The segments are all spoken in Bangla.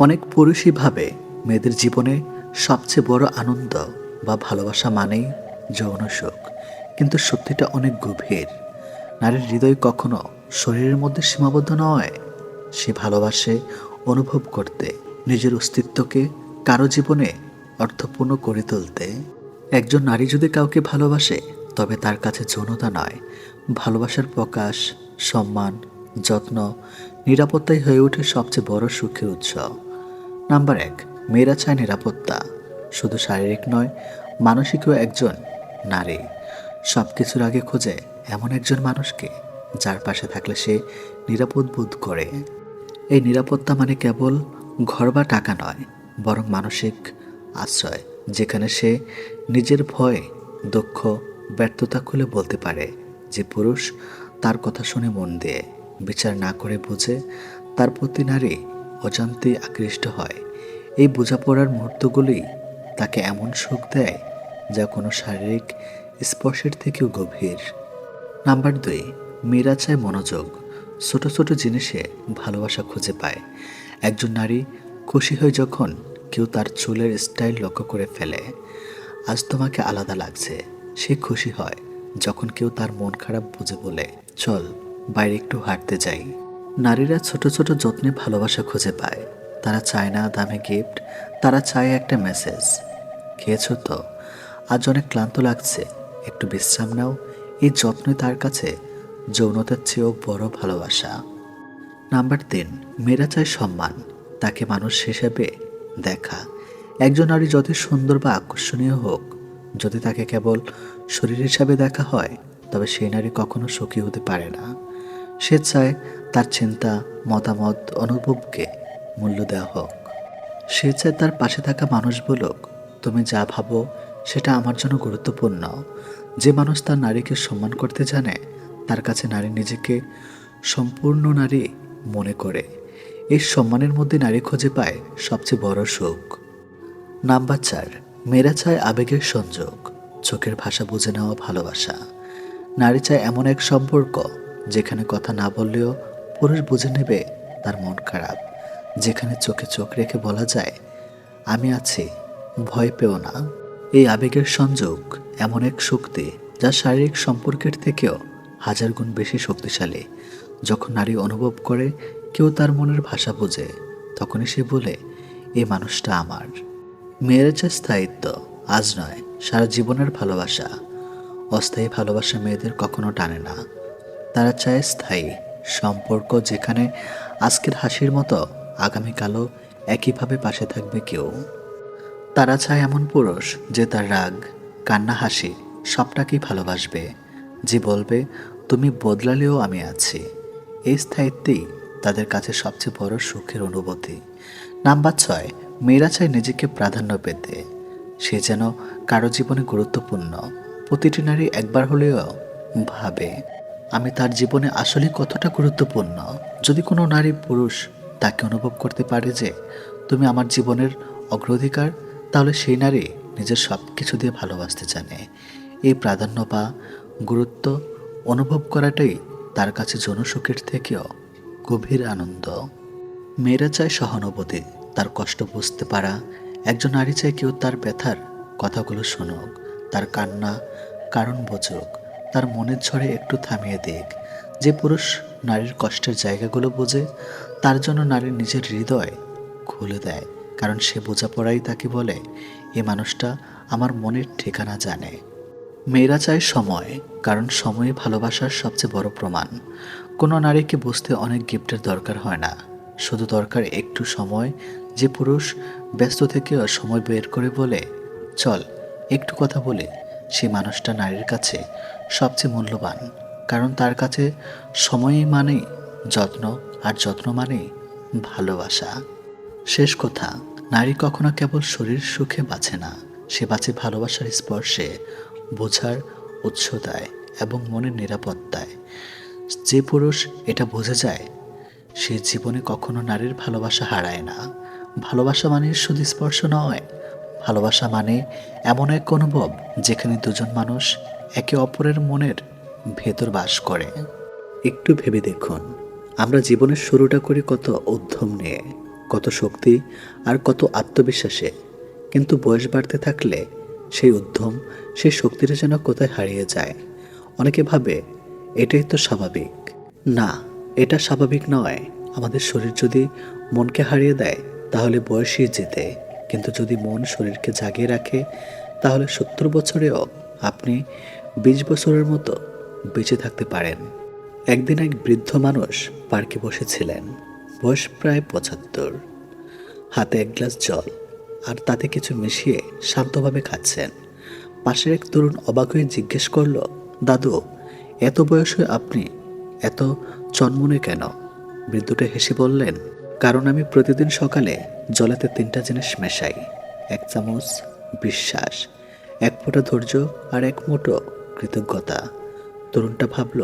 অনেক পুরুষই ভাবে মেয়েদের জীবনে সবচেয়ে বড় আনন্দ বা ভালোবাসা মানেই যৌন সুখ কিন্তু সত্যিটা অনেক গভীর। নারীর হৃদয় কখনো শরীরের মধ্যে সীমাবদ্ধ নয়। সে ভালোবাসে অনুভব করতে, নিজের অস্তিত্বকে কারও জীবনে অর্থপূর্ণ করে তুলতে। একজন নারী যদি কাউকে ভালোবাসে, তবে তার কাছে যৌনতা নয়। ভালোবাসার প্রকাশ, সম্মান, যত্ন নিরাপত্তাই হয়ে ওঠে সবচেয়ে বড় সুখের উৎস নাম্বার এক, মেয়েরা চায় নিরাপত্তা। শুধু শারীরিক নয়, মানসিকও একজন নারী। সব কিছুর আগে খোঁজে এমন একজন মানুষকে, যার পাশে থাকলে সে নিরাপদ বোধ করে। এই নিরাপত্তা মানে কেবল ঘর বা টাকা নয়, বরং মানসিক আশ্রয়, যেখানে সে নিজের ভয় দক্ষ ব্যর্থতা খুলে বলতে পারে যে পুরুষ তার কথা শুনে মন দিয়ে। বিচার না করে বুঝে তার প্রতি নারী অজান্তে আকৃষ্ট হয়। এই বোঝাপড়ার মুহূর্তগুলি তাকে এমন সুখ দেয় যা কোনো শারীরিক স্পর্শের থেকেও গভীর। নাম্বার দুই মেয়েরা চায় মনোযোগ। ছোট ছোট জিনিসে ভালোবাসা খুঁজে পায়। একজন নারী খুশি হয় যখন কেউ তার চুলের স্টাইল লক্ষ্য করে ফেলে, আজ তোমাকে আলাদা লাগছে, সে খুশি হয় যখন কেউ তার মন খারাপ বুঝে বলে, চল বাইরে একটু হাঁটতে যাই। নারীরা ছোট ছোট যত্নে ভালোবাসা খুঁজে পায়। তারা চায় না দামে গিফট তারা চায় একটা মেসেজ খেয়েছো তো? আজ অনেক ক্লান্ত লাগছে। একটু বিশ্রাম নাও। এই যত্নে তার কাছে যৌনতার চেয়েও বড় ভালোবাসা। নাম্বার তিন, মেয়েরা চায় সম্মান। তাকে মানুষ হিসেবে দেখা। একজন নারী যত সুন্দর বা আকর্ষণীয় হোক, যদি তাকে কেবল শরীর হিসাবে দেখা হয়, তবে সেই নারী কখনো সুখী হতে পারে না। সে চায় তার চিন্তা, মতামত, অনুভবকে মূল্য দেওয়া হোক। সে চায় তার পাশে থাকা মানুষ বলুক, তুমি যা ভাবো, সেটা আমার জন্য গুরুত্বপূর্ণ। যে মানুষ তার নারীকে সম্মান করতে জানে, তার কাছে নারী নিজেকে সম্পূর্ণ নারী মনে করে। এই সম্মানের মধ্যে নারী খুঁজে পায় সবচেয়ে বড় সুখ। নাম্বার চার, মেয়েরা চায় আবেগের সংযোগ, চোখের ভাষা বুঝে নেওয়া ভালোবাসা। নারী চায় এমন এক সম্পর্ক যেখানে কথা না বললেও পুরুষ বুঝে নেবে তার মন খারাপ। যেখানে চোখে চোখ রেখে বলা যায়, আমি আছি, ভয় পেও না। এই আবেগের সংযোগ এমন এক শক্তি যা শারীরিক সম্পর্কের থেকেও হাজার গুণ বেশি শক্তিশালী। যখন নারী অনুভব করে, কেউ তার মনের ভাষা বোঝে, তখনই সে বলে এই মানুষটা আমার। মেয়ের যে স্থায়িত্ব, আজ নয়, সারা জীবনের ভালোবাসা। অস্থায়ী ভালোবাসা মেয়েদের কখনো টানে না। তারা চায় স্থায়ী সম্পর্ক যেখানে আজকের হাসির মতো আগামীকালও একইভাবে পাশে থাকবে কেউ। তারা চায় এমন পুরুষ যে তার রাগ, কান্না, হাসি সবটাকেই ভালোবাসবে। যে বলবে, তুমি বদলালেও আমি আছি। এই স্থায়িত্বেই তাদের কাছে সবচেয়ে বড় সুখের অনুভূতি। নাম্বার ছয়, মেয়েরা চায় নিজেকে প্রাধান্য পেতে। সে যেন কারও জীবনে গুরুত্বপূর্ণ। প্রতিটি নারী একবার হলেও ভাবে। আমি তার জীবনে আসলে কতটা গুরুত্বপূর্ণ। যদি কোনো নারী পুরুষ তাকে অনুভব করতে পারে যে তুমি আমার জীবনের অগ্রাধিকার, তাহলে সেই নারী নিজের সব কিছু দিয়ে ভালোবাসতে জানে। এই প্রাধান্য বা গুরুত্ব অনুভব করাটাই তার কাছে জনসুখের থেকেও গভীর আনন্দ। মেয়েরা চায় সহানুভূতি, তার কষ্ট বুঝতে পারা। একজন নারী চায় কেউ তার ব্যথার কথাগুলো শুনুক, তার কান্না কারণ বোঝুক। তার মনের ঝড়ে একটু থামিয়ে দিক যে পুরুষ নারীর কষ্টের জায়গাগুলো বোঝে, তার জন্য নারীর নিজের হৃদয় খুলে দেয়, কারণ সে বোঝাপড়াই তাকে বলে, এ মানুষটা আমার মনের ঠিকানা জানে। মেয়েরা চায় সময়, কারণ সময়ে ভালোবাসার সবচেয়ে বড় প্রমাণ। কোনো নারীকে বুঝতে অনেক গিফটের দরকার হয় না। শুধু দরকার একটু সময়, যে পুরুষ ব্যস্ত থেকে সময় বের করে বলে, চল, একটু কথা বলে। সে মানুষটা নারীর কাছে সবচেয়ে মূল্যবান, কারণ তার কাছে সময়ই মানেই যত্ন আর যত্ন মানেই ভালোবাসা। শেষ কথা, নারী কখনো কেবল শরীর সুখে বাঁচে না, সে বাঁচে ভালোবাসার স্পর্শে, বোঝার উৎসদায় এবং মনের নিরাপত্তায়। যে পুরুষ এটা বুঝে যায়, সে জীবনে কখনো নারীর ভালোবাসা হারায় না। ভালোবাসা মানে শুধু স্পর্শ নয় ভালোবাসা মানে এমন এক অনুভব যেখানে দুজন মানুষ একে অপরের মনের ভেতর বাস করে। একটু ভেবে দেখুন, আমরা জীবনের শুরুটা করি কত উদ্যম নিয়ে, কত শক্তি আর কত আত্মবিশ্বাসে। কিন্তু বয়স বাড়তে থাকলে সেই উদ্যম, সেই শক্তিটা যেন কোথায় হারিয়ে যায়। অনেকে ভাবে, এটাই তো স্বাভাবিক। না, এটা স্বাভাবিক নয়। আমাদের শরীর যদি মনকে হারিয়ে দেয়, তাহলে বয়সই যেতে কিন্তু যদি মন শরীরকে জাগিয়ে রাখে, তাহলে সত্তর বছরেও আপনি বিশ বছরের মতো বেঁচে থাকতে পারেন। একদিন এক বৃদ্ধ মানুষ পার্কে বসেছিলেন। বয়স প্রায় পঁচাত্তর। হাতে এক গ্লাস জল আর তাতে কিছু মিশিয়ে শান্তভাবে খাচ্ছেন। পাশের এক তরুণ অবাক হয়ে জিজ্ঞেস করল, দাদু, এত বয়সে আপনি এত চনমনে কেন? বৃদ্ধটা হেসে বললেন, কারণ আমি প্রতিদিন সকালে জলেতে তিনটা জিনিস মেশাই। এক চামচ বিশ্বাস, এক ফোঁটা ধৈর্য আর এক মুঠো কৃতজ্ঞতা। তরুণটা ভাবল,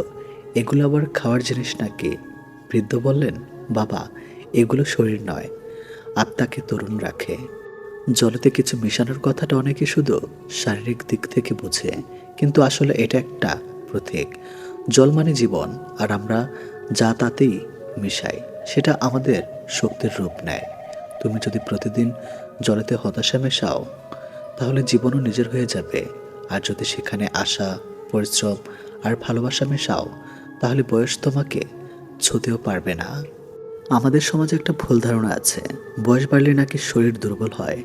এগুলো আবার খাওয়ার জিনিস নাকি? বৃদ্ধ বললেন, বাবা, এগুলো শরীর নয়, আত্মাকে তরুণ রাখে। জলেতে কিছু মেশানোর কথাটা অনেকে শুধু শারীরিক দিক থেকে বোঝে, কিন্তু আসলে এটা একটা প্রতীক। জল মানে জীবন, আর আমরা যা তাতেই মিশাই, সেটা আমাদের শক্তির রূপ নেয়। তুমি যদি প্রতিদিন জলেতে হতাশা মেশাও, তাহলে জীবনও নিজের হয়ে যাবে। আর যদি সেখানে আশা, পরিশ্রম আর ভালোবাসা মেশাও, তাহলে বয়স তোমাকে ছুতেও পারবে না। আমাদের সমাজে একটা ভুল ধারণা আছে। বয়স বাড়লে নাকি শরীর দুর্বল হয়।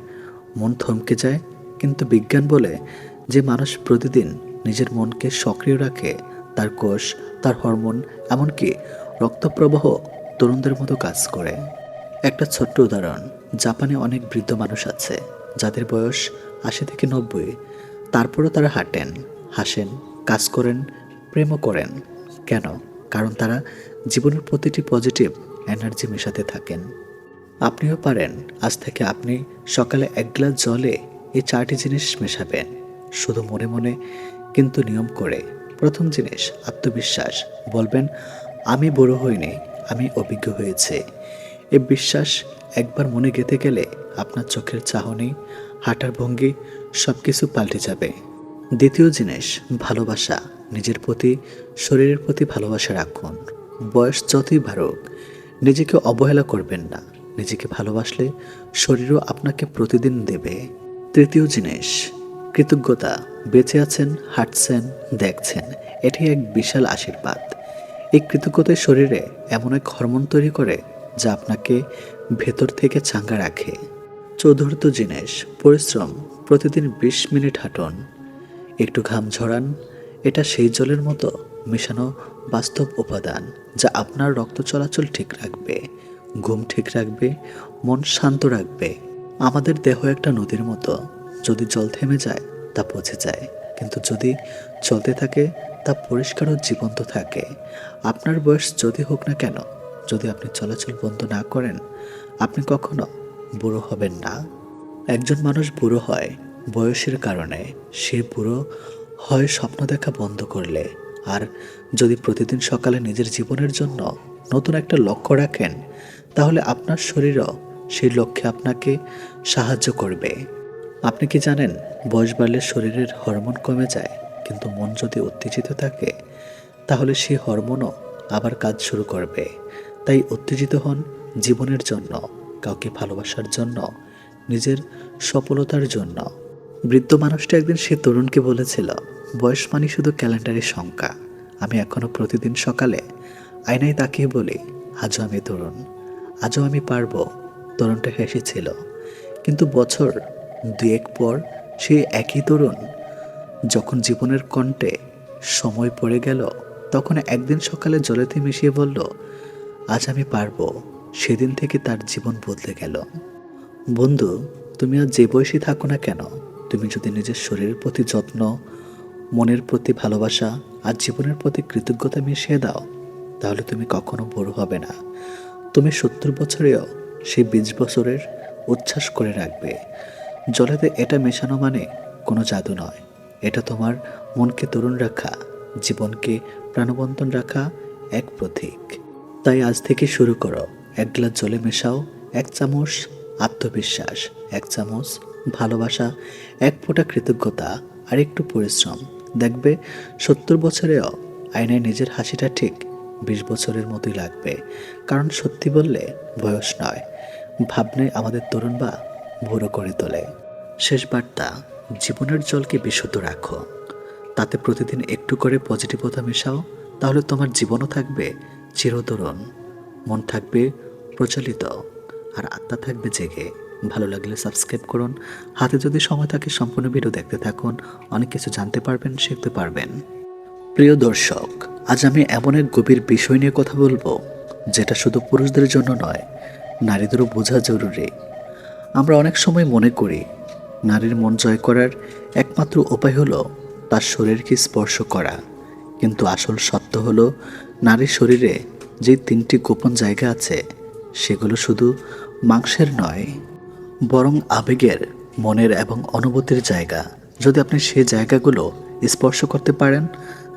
মন থমকে যায়, কিন্তু বিজ্ঞান বলে যে মানুষ প্রতিদিন নিজের মনকে সক্রিয় রাখে, তার কোষ, তার হরমোন, এমনকি রক্তপ্রবাহ তরুণদের মতো কাজ করে। একটা ছোট্ট উদাহরণ। জাপানে অনেক বৃদ্ধ মানুষ আছে, যাদের বয়স আশি থেকে নব্বই। তারপরও তারা হাঁটেন, হাসেন, কাজ করেন, প্রেমও করেন। কেন? কারণ তারা জীবনের প্রতিটি পজিটিভ এনার্জি মেশাতে থাকেন। আপনিও পারেন, আজ থেকে আপনি সকালে এক গ্লাস জলে এই চারটি জিনিস মেশাবেন। শুধু মনে মনে, কিন্তু নিয়ম করে। প্রথম জিনিস, আত্মবিশ্বাস। বলবেন, আমি বড় হইনি, আমি অভিজ্ঞ হয়েছে। এ বিশ্বাস একবার মনে গেঁথে গেলে আপনার চোখের চাহনি, হাঁটার ভঙ্গি সব কিছু পাল্টে যাবে। দ্বিতীয় জিনিস, ভালোবাসা। নিজের প্রতি, শরীরের প্রতি ভালোবাসা রাখুন। বয়স যতই বাড়ুক, নিজেকে অবহেলা করবেন না। নিজেকে ভালোবাসলে শরীরও আপনাকে প্রতিদিন দেবে। তৃতীয় জিনিস, কৃতজ্ঞতা। বেঁচে আছেন, হাঁটছেন, দেখছেন, এটি এক বিশাল আশীর্বাদ। এই কৃতজ্ঞতার শরীরে এমন এক হরমোন তৈরি করে যা আপনাকে ভেতর থেকে চাঙ্গা রাখে। চতুর্থ জিনিস, পরিশ্রম। প্রতিদিন বিশ মিনিট হাঁটুন। একটু ঘাম ঝরান। এটা সেই জলের মতো মেশানো বাস্তব উপাদান যা আপনার রক্ত চলাচল ঠিক রাখবে, ঘুম ঠিক রাখবে, মন শান্ত রাখবে। আমাদের দেহ একটা নদীর মতো। যদি জল থেমে যায়, তা পচে যায়। কিন্তু যদি চলতে থাকে, তা পরিষ্কার ও জীবন্ত থাকে। আপনার বয়স যদি হোক না কেন যদি আপনি চলাচল বন্ধ না করেন, আপনি কখনো বুড়ো হবেন না। একজন মানুষ বুড়ো হয় বয়সের কারণে সে বুড়ো হয় স্বপ্ন দেখা বন্ধ করলে। আর যদি প্রতিদিন সকালে নিজের জীবনের জন্য নতুন একটা লক্ষ্য রাখেন, তাহলে আপনার শরীরও সেই লক্ষ্যে আপনাকে সাহায্য করবে। আপনি কি জানেন, বয়স বাড়লে শরীরের হরমোন কমে যায়, কিন্তু মন যদি উত্তেজিত থাকে, তাহলে সেই হরমোনও আবার কাজ শুরু করবে। তাই উত্তেজিত হন জীবনের জন্য, কাউকে ভালোবাসার জন্য, নিজের সফলতার জন্য। বৃদ্ধ মানুষটা একদিন সে তরুণকে বলেছিল, বয়স মানে শুধু ক্যালেন্ডারের সংখ্যা। আমি এখনও প্রতিদিন সকালে আয়নায় তাকিয়ে বলি, আজও আমি তরুণ, আজও আমি পারব। তরুণটা হেসেছিল কিন্তু বছর দুয়েক পর সে একই তরুণ, যখন জীবনের কণ্ঠে সময় পড়ে গেল, তখন একদিন সকালে জলেতে মিশিয়ে বলল আজ আমি পারব। সেদিন থেকে তার জীবন বদলে গেল। বন্ধু, তুমি আর যে বয়সী থাকো না কেন? তুমি যদি নিজের শরীরের প্রতি যত্ন, মনের প্রতি ভালোবাসা আর জীবনের প্রতি কৃতজ্ঞতা মিশিয়ে দাও, তাহলে তুমি কখনো বড় হবে না। তুমি সত্তর বছরেও সেই বিশ বছরের উচ্ছ্বাস করে রাখবে। জলেতে এটা মেশানো মানে কোনো জাদু নয়। এটা তোমার মনকে তরুণ রাখা, জীবনকে প্রাণবন্তন রাখা এক প্রতীক। তাই আজ থেকে শুরু করো। এক গ্লাস জলে মেশাও, এক চামচ আত্মবিশ্বাস, এক চামচ ভালোবাসা, এক ফোঁটা কৃতজ্ঞতা, আর একটু পরিশ্রম। দেখবে, সত্তর বছরেও আয়নায় নিজের হাসিটা ঠিক বিশ বছরের মতোই লাগবে। কারণ সত্যি বললে বয়স নয়। ভাবনাই আমাদের তরুণ বা ভুরো করে তোলে। শেষ বার্তা, জীবনের জলকে বিশুদ্ধ রাখো। তাতে প্রতিদিন একটু করে পজিটিভতা মেশাও, তাহলে তোমার জীবনও থাকবে চিরতরুণ। মন থাকবে প্রচলিত আর আত্মা থাকবে জেগে। ভালো লাগলে সাবস্ক্রাইব করুন। হাতে যদি সময় থাকে সম্পূর্ণ ভিডিও দেখতে থাকুন। অনেক কিছু জানতে পারবেন, শিখতে পারবেন। প্রিয় দর্শক, আজ আমি এমন এক গভীর বিষয় নিয়ে কথা বলব, যেটা শুধু পুরুষদের জন্য নয়, নারীদেরও বোঝা জরুরি। আমরা অনেক সময় মনে করি, নারীর মন জয় করার একমাত্র উপায় হলো তার শরীরকে স্পর্শ করা। কিন্তু আসল সত্য হলো নারীর শরীরে যে তিনটি গোপন জায়গা আছে, সেগুলো শুধু মাংসের নয়, বরং আবেগের, মনের এবং অনুভূতির জায়গা। যদি আপনি সেই জায়গাগুলো স্পর্শ করতে পারেন,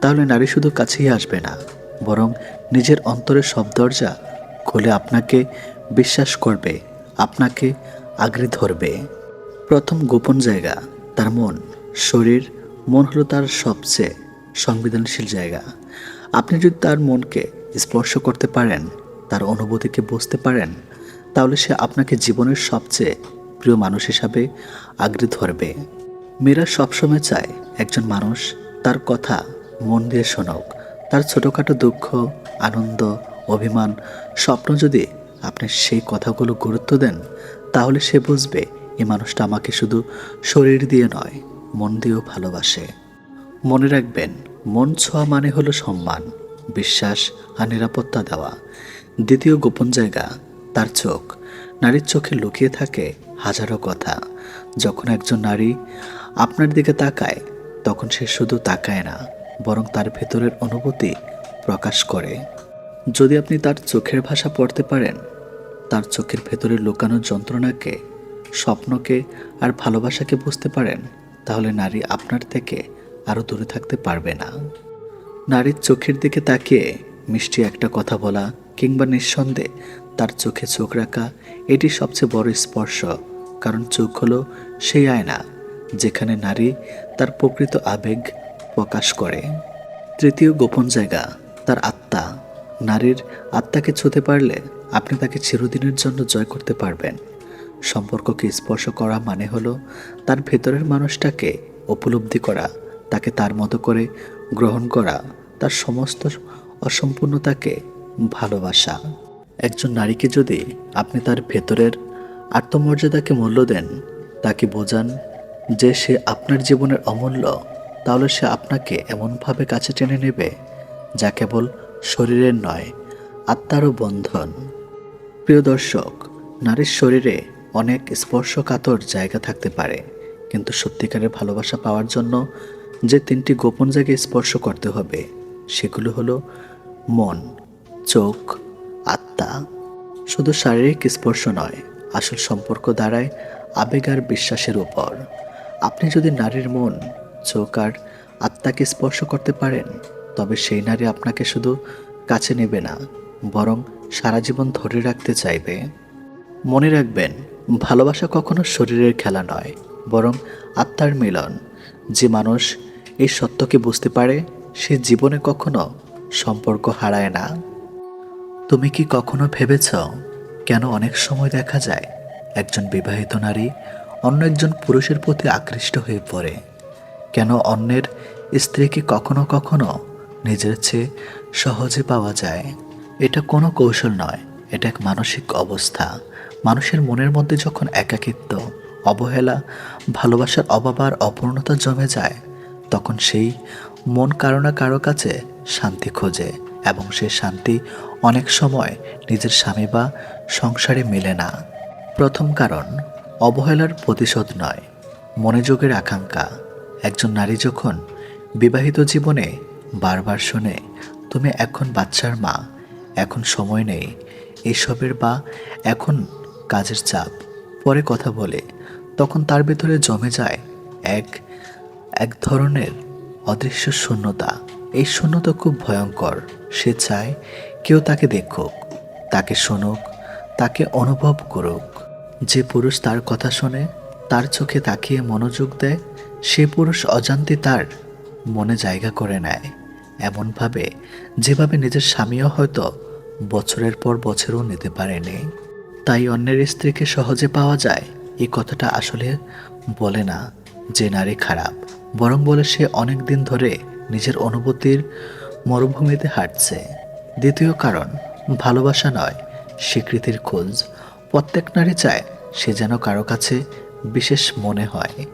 তাহলে নারী শুধু কাছেই আসবে না, বরং নিজের অন্তরের সব দরজা খুলে আপনাকে বিশ্বাস করবে, আপনাকে আগ্রে ধরবে। প্রথম গোপন জায়গা তার মন, শরীর, মন হলো তার সবচেয়ে সংবেদনশীল জায়গা। আপনি যদি তার মনকে স্পর্শ করতে পারেন, তার অনুভূতিকে বুঝতে পারেন, তাহলে সে আপনাকে জীবনের সবচেয়ে প্রিয় মানুষ হিসাবে আগ্রে ধরবে। মেয়েরা সবসময় চায় একজন মানুষ তার কথা মন দিয়ে শোনক, তার ছোটোখাটো দুঃখ, আনন্দ, অভিমান, স্বপ্ন যদি আপনি সেই কথাগুলো গুরুত্ব দেন, তাহলে সে বুঝবে এই মানুষটা আমাকে শুধু শরীর দিয়ে নয়, মন দিয়েও ভালোবাসে। মনে রাখবেন মন ছোঁয়া মানে হলো সম্মান, বিশ্বাস আর নিরাপত্তা দেওয়া। দ্বিতীয় গোপন জায়গা, তার চোখ। নারীর চোখে লুকিয়ে থাকে হাজারো কথা। যখন একজন নারী আপনার দিকে তাকায়, তখন সে শুধু তাকায় না, বরং তার ভেতরের অনুভূতি প্রকাশ করে। যদি আপনি তার চোখের ভাষা পড়তে পারেন, তার চোখের ভেতরে লুকানো যন্ত্রণাকে, স্বপ্নকে আর ভালোবাসাকে বুঝতে পারেন, তাহলে নারী আপনার থেকে আরও দূরে থাকতে পারবে না। নারীর চোখের দিকে তাকিয়ে মিষ্টি একটা কথা বলা কিংবা নিঃসন্দেহে তার চোখে চোখ রাখা, এটি সবচেয়ে বড় স্পর্শ, কারণ চোখ হলো সেই আয়না যেখানে নারী তার প্রকৃত আবেগ প্রকাশ করে। তৃতীয় গোপন জায়গা, তার আত্মা। নারীর আত্মাকে ছুঁতে পারলে আপনি তাকে চিরদিনের জন্য জয় করতে পারবেন। সম্পর্ককে স্পর্শ করা মানে হলো তার ভেতরের মানুষটাকে উপলব্ধি করা। তাকে তার মতো করে গ্রহণ করা তার সমস্ত অসম্পূর্ণতাকে ভালোবাসা। একজন নারীকে যদি আপনি তার ভেতরের আত্মমর্যাদাকে মূল্য দেন, তাকে বোঝান যে সে আপনার জীবনের অমূল্য, তাহলে সে আপনাকে এমনভাবে কাছে টেনে নেবে যা কেবল শরীরের নয়, আত্মারও বন্ধন। প্রিয় দর্শক, নারীর শরীরে অনেক স্পর্শকাতর জায়গা থাকতে পারে, কিন্তু সত্যিকারের ভালোবাসা পাওয়ার জন্য যে তিনটি গোপন জায়গায় স্পর্শ করতে হবে, সেগুলো হলো মন, চোখ, আত্মা। শুধু শারীরিক স্পর্শ নয়, আসল সম্পর্ক দাঁড়ায় আবেগ আর বিশ্বাসের উপর। আপনি যদি নারীর মন, চোখ আর আত্মাকে স্পর্শ করতে পারেন, তবে সেই নারী আপনাকে শুধু কাছে নেবে না, বরং সারা জীবন ধরে রাখতে চাইবে। মনে রাখবেন, ভালোবাসা কখনো শরীরের খেলা নয়, বরং আত্মার মিলন। যে মানুষ এই সত্যকে বুঝতে পারে, সে জীবনে কখনো সম্পর্ক হারায় না। তুমি কি কখনো ভেবেছ কেন অনেক সময় দেখা যায় একজন বিবাহিত নারী অন্য একজন পুরুষের প্রতি আকৃষ্ট হয়ে পড়ে? কেন অন্যের স্ত্রীকে কখনো কখনো নিজের চেয়ে সহজে পাওয়া যায়? এটা কোনো কৌশল নয়, এটা এক মানসিক অবস্থা। মানুষের মনের মধ্যে যখন একাকিত্ব অবহেলা, ভালোবাসার অভাব আর অপূর্ণতা জমে যায়, তখন সেই মন কারও না কারও কাছে শান্তি খোঁজে এবং সে শান্তি অনেক সময় নিজের স্বামী বা সংসারে মেলে না। প্রথম কারণ, অবহেলার প্রতিশোধ নয়, মনোযোগের আকাঙ্ক্ষা। একজন নারী যখন বিবাহিত জীবনে বারবার শোনে, তুমি এখন বাচ্চার মা, এখন সময় নেই, এসবের বা এখন কাজের চাপ, পরে কথা বলে তখন তার ভেতরে জমে যায় এক এক ধরনের অদৃশ্য শূন্যতা। এই শূন্যতা খুব ভয়ঙ্কর। সে চায় কেউ তাকে দেখুক, তাকে শুনুক, তাকে অনুভব করুক। যে পুরুষ তার কথা শোনে, তার চোখে তাকিয়ে মনোযোগ দেয়, সে পুরুষ অজান্তে তার মনে জায়গা করে নেয়। এমনভাবে, যেভাবে নিজের স্বামীও হয়তো বছরের পর বছরও নিতে পারেনি। তাই অন্যের স্ত্রীকে সহজে পাওয়া যায় এই কথাটা আসলে বলে না যে নারী খারাপ, বরং বলে সে অনেক দিন ধরে নিজের অনুভূতির মরুভূমিতে হাঁটছে। দ্বিতীয় কারণ, ভালোবাসা নয়, স্বীকৃতির খোঁজ। প্রত্যেক নারী চায় সে যেন কারও কাছে বিশেষ মনে হয়।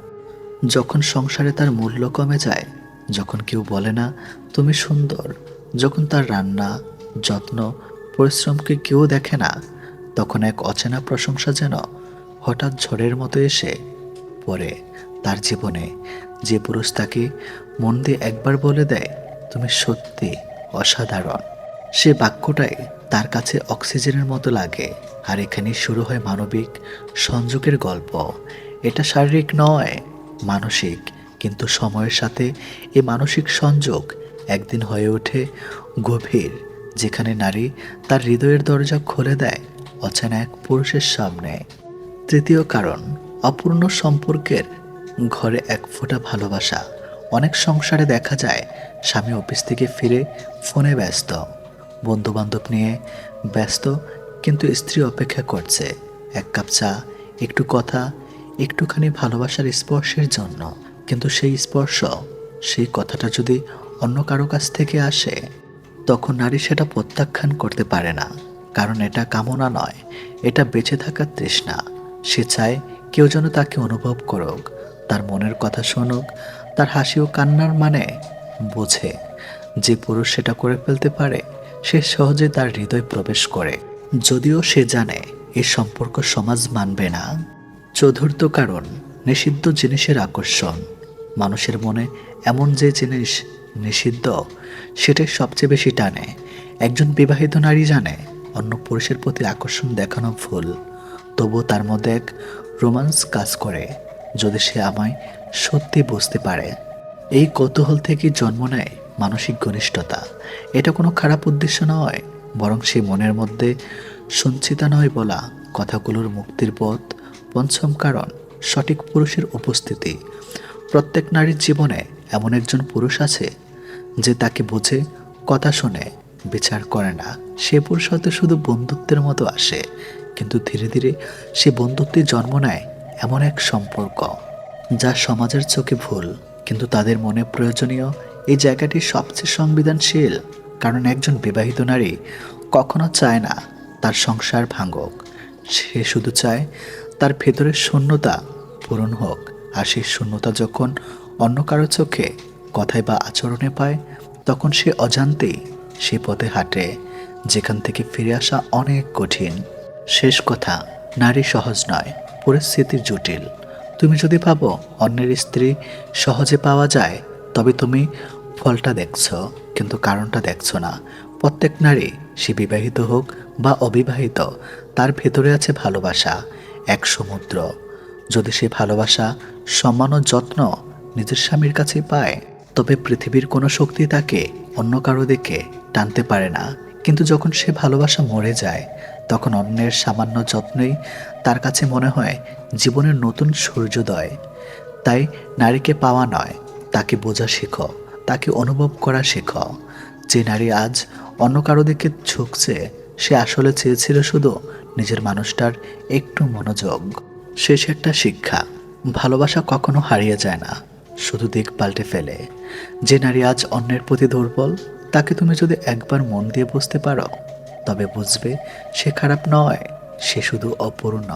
যখন সংসারে তার মূল্য কমে যায়, যখন কেউ বলে না, তুমি সুন্দর। যখন তার রান্না, যত্ন, পরিশ্রমকে কেউ দেখে না, তখন এক অচেনা প্রশংসা যেন হঠাৎ ঝড়ের মতো এসে পড়ে। তার জীবনে যে পুরুষ তাকে মন দিয়ে একবার বলে দেয়, তুমি সত্যি অসাধারণ। সে বাক্যটাই তার কাছে অক্সিজেনের মতো লাগে। আর এখানেই শুরু হয় মানবিক সংযোগের গল্প। এটা শারীরিক নয়, মানসিক। কিন্তু সময়ের সাথে এই মানসিক সংযোগ একদিন হয়ে ওঠে গভীর, যেখানে নারী তার হৃদয়ের দরজা খুলে দেয় অচেনা এক পুরুষের সামনে। তৃতীয় কারণ, অপূর্ণ সম্পর্কের ঘরে এক ফোঁটা ভালোবাসা। অনেক সংসারে দেখা যায়, স্বামী অফিস থেকে ফিরে ফোনে ব্যস্ত। বন্ধুবান্ধব নিয়ে ব্যস্ত, কিন্তু স্ত্রী অপেক্ষা করছে। এক কাপ চা, একটু কথা, একটুখানি ভালোবাসার স্পর্শের জন্য। কিন্তু সেই স্পর্শ, সেই কথাটা যদি অন্য কারও কাছ থেকে আসে, তখন নারী সেটা প্রত্যাখ্যান করতে পারে না। কারণ এটা কামনা নয়, এটা বেঁচে থাকার তৃষ্ণা। সে চায় কেউ যেন তাকে অনুভব করুক, তার মনের কথা শুনুক, তার হাসি ও কান্নার মানে বোঝে। যে পুরুষ সেটা করে ফেলতে পারে, সে সহজে তার হৃদয় প্রবেশ করে। যদিও সে জানে এই সম্পর্ক সমাজ মানবে না। চতুর্থ কারণ, নিষিদ্ধ জিনিসের আকর্ষণ। মানুষের মনে এমন যে জিনিস নিষিদ্ধ সেটাই সবচেয়ে বেশি টানে। একজন বিবাহিত নারী জানে, অন্য পুরুষের প্রতি আকর্ষণ দেখানো ভুল। তবুও তার মধ্যে এক রোমান্স কাজ করে, যদি সে আমায় সত্যি বুঝতে পারে। এই কৌতূহল থেকে জন্ম নেয় মানসিক ঘনিষ্ঠতা। এটা কোনো খারাপ উদ্দেশ্য নয়, বরং সে মনের মধ্যে সঞ্চিতা নয় বলা কথাগুলোর মুক্তির পথ, পঞ্চম কারণ, সঠিক পুরুষের উপস্থিতি। প্রত্যেক নারীর জীবনে এমন একজন পুরুষ আছে, যে তাকে বোঝে, কথা শোনে, বিচার করে না। সে পুরুষ হয়তো শুধু বন্ধুত্বের মতো আসে কিন্তু ধীরে ধীরে সে বন্ধুত্বে জন্ম নেয় এমন এক সম্পর্ক যা সমাজের চোখে ভুল, কিন্তু তাদের মনে প্রয়োজনীয় এই জায়গাটি সবচেয়ে সংবেদনশীল, কারণ একজন বিবাহিত নারী কখনো চায় না তার সংসার ভাঙুক। সে শুধু চায় তার ভেতরের শূন্যতা পূরণ হোক, আর সেই শূন্যতা যখন অন্য কারও চোখে কথায় বা আচরণে পায়, তখন সে অজান্তেই সে পথে হাঁটে, যেখান থেকে ফিরে আসা অনেক কঠিন। শেষ কথা, নারী সহজ নয় পরিস্থিতির জটিল। তুমি যদি ভাবো অন্যের স্ত্রী সহজে পাওয়া যায়, তবে তুমি ফলটা দেখছ, কিন্তু কারণটা দেখছ না। প্রত্যেক নারী, সে বিবাহিত হোক বা অবিবাহিত, তার ভেতরে আছে ভালোবাসা, এক সমুদ্র। যদি সে ভালোবাসা, সম্মান ও যত্ন নিজের স্বামীর কাছে পায়, তবে পৃথিবীর কোনো শক্তি তাকে অন্য কারও দিকে টানতে পারে না। কিন্তু যখন সে ভালোবাসা মরে যায় তখন অন্যের সামান্য যত্নই তার কাছে মনে হয় জীবনের নতুন সূর্যোদয়। তাই নারীকে পাওয়া নয়, তাকে বোঝা শেখো, তাকে অনুভব করা শেখো। যে নারী আজ অন্য কারও দিকে ঝুঁকছে, সে আসলে চেয়েছিল শুধু নিজের মানুষটার একটু মনোযোগ। শেষ একটা শিক্ষা, ভালোবাসা কখনো হারিয়ে যায় না, শুধু দিক পাল্টে ফেলে। যে নারী আজ অন্যের প্রতি দুর্বল, তাকে তুমি যদি একবার মন দিয়ে বুঝতে পারো তবে বুঝবে সে খারাপ নয় সে শুধু অপূর্ণ।